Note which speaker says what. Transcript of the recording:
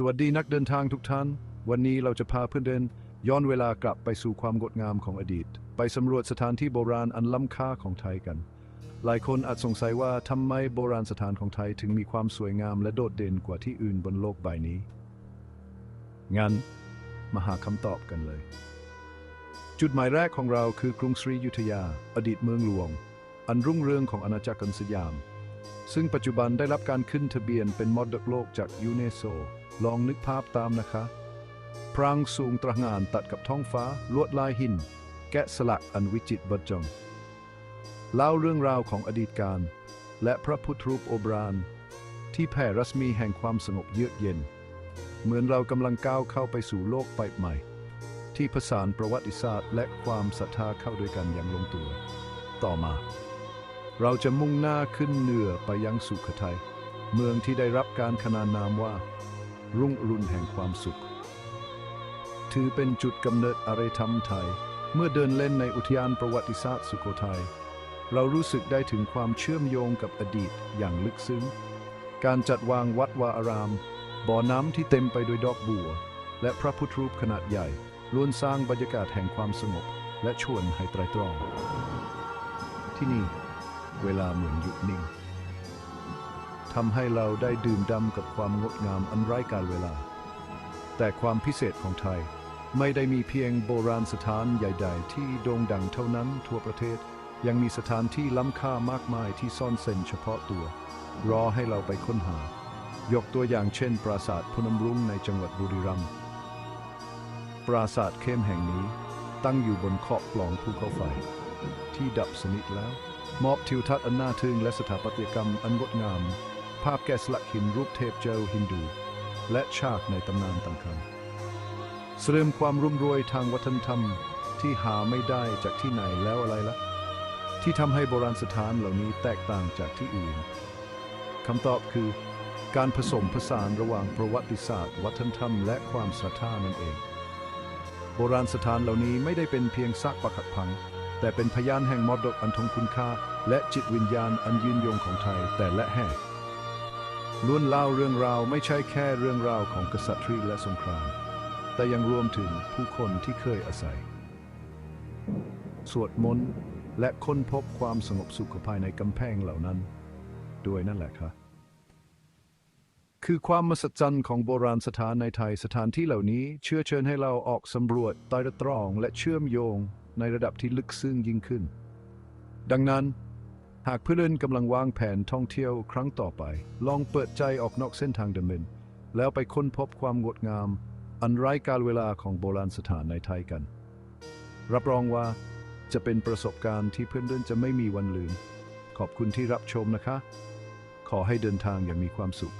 Speaker 1: สวัสดีนักเดินทางทุกท่าน วันนี้เราจะพาเพื่อนเดินย้อนเวลากลับไปสู่ความงดงามของอดีต ไปสำรวจสถานที่โบราณอันล้ำค่าของไทยกัน หลายคนอาจสงสัยว่าทำไมโบราณสถานของไทยถึงมีความสวยงามและโดดเด่นกว่าที่อื่นบนโลกใบนี้ งั้นมาหาคำตอบกันเลย จุดหมายแรกของเราคือกรุงศรีอยุธยา อดีตเมืองหลวง อันรุ่งเรืองของอาณาจักรกันสยาม ซึ่งปัจจุบันได้รับการขึ้นทะเบียนเป็นมรดกโลกจากยูเนสโซ ลองนึกภาพตามนะคะ พรางสูงตระหง่านตัดกับท้องฟ้าลวดลายหิน แกะสลักอันวิจิตรบรรจงเล่าเรื่องราวของอดีตการ และพระพุทธรูปโอบราณที่แผ่รัศมีแห่งความสงบเยือกเย็น เหมือนเรากำลังก้าวเข้าไปสู่โลกใบใหม่ ที่ผสานประวัติศาสตร์และความศรัทธาเข้าด้วยกันอย่างลงตัว ต่อมา เราจะมุ่งหน้าขึ้นเหนือไปยังสุขไทย เมืองที่ได้รับการขนานนามว่า รุ่งอรุณแห่งความสุข ถือเป็นจุดกำเนิดอารยธรรมไทย เมื่อเดินเล่นในอุทยานประวัติศาสตร์สุโขทัย เรารู้สึกได้ถึงความเชื่อมโยงกับอดีตอย่างลึกซึ้ง การจัดวางวัดวาอาราม บ่อน้ำที่เต็มไปด้วยดอกบัว และพระพุทธรูปขนาดใหญ่ล้วนสร้างบรรยากาศแห่งความสงบ และชวนให้ไตรตรอง ที่นี่ เวลาเหมือนหยุดนิ่ง ทำให้เราได้ดื่มด่ำกับความงดงามอันไร้กาลเวลา แต่ความพิเศษของไทยไม่ได้มีเพียงโบราณสถานใหญ่ๆ ที่โด่งดังเท่านั้นทั่วประเทศ ยังมีสถานที่ล้ำค่ามากมายที่ซ่อนเร้นเฉพาะตัว รอให้เราไปค้นหา ยกตัวอย่างเช่น ปราสาทพนมรุ้งในจังหวัดบุรีรัมย์ปราสาทเข้มแห่งนี้ตั้งอยู่บนขอบปล่องภูเขาไฟ ที่ดับสนิทแล้ว มอบทิวทัศน์อันน่าทึ่งและสถาปัตยกรรมอันงดงาม ภาพแกะสลักหินรูปเทพเจ้าฮินดู และฉากในตำนานต่างๆเสริมความรุ่มรวยทางวัฒนธรรมที่หาไม่ได้จากที่ไหนแล้วอะไรละที่ทำให้โบราณสถานเหล่านี้แตกต่างจากที่อื่นคำตอบคือ การผสมผสานระหว่างประวัติศาสตร์ วัฒนธรรม และความศรัทธานั่นเอง โบราณสถานเหล่านี้ไม่ได้เป็นเพียงซากปรักหักพัง แต่เป็นพยานแห่งมรดกอันทรงคุณค่า และจิตวิญญาณอันยืนยงของไทยแต่และแห่ง ล้วนเล่าเรื่องราวไม่ใช่แค่เรื่องราวของกษัตริย์และสงคราม แต่ยังรวมถึงผู้คนที่เคยอาศัย สวดมนต์และค้นพบความสงบสุขภายในกำแพงเหล่านั้น ด้วยนั่นแหละครับคือความมหัศจรรย์ของโบราณสถานในไทยสถานที่เหล่านี้ เชื่อเชิญให้เราออกสำรวจไตรตรองและเชื่อมโยงในระดับที่ลึกซึ้งยิ่งขึ้น ดังนั้น หากเพื่อนๆกำลังวางแผนท่องเที่ยวครั้งต่อไป ลองเปิดใจออกนอกเส้นทางเดิมๆแล้วไปค้นพบความงดงาม อันไร้กาลเวลาของโบราณสถานในไทยกัน รับรองว่าจะเป็นประสบการณ์ที่เพื่อนๆจะไม่มีวันลืม ขอบคุณที่รับชมนะคะ ขอให้เดินทางอย่างมีความสุข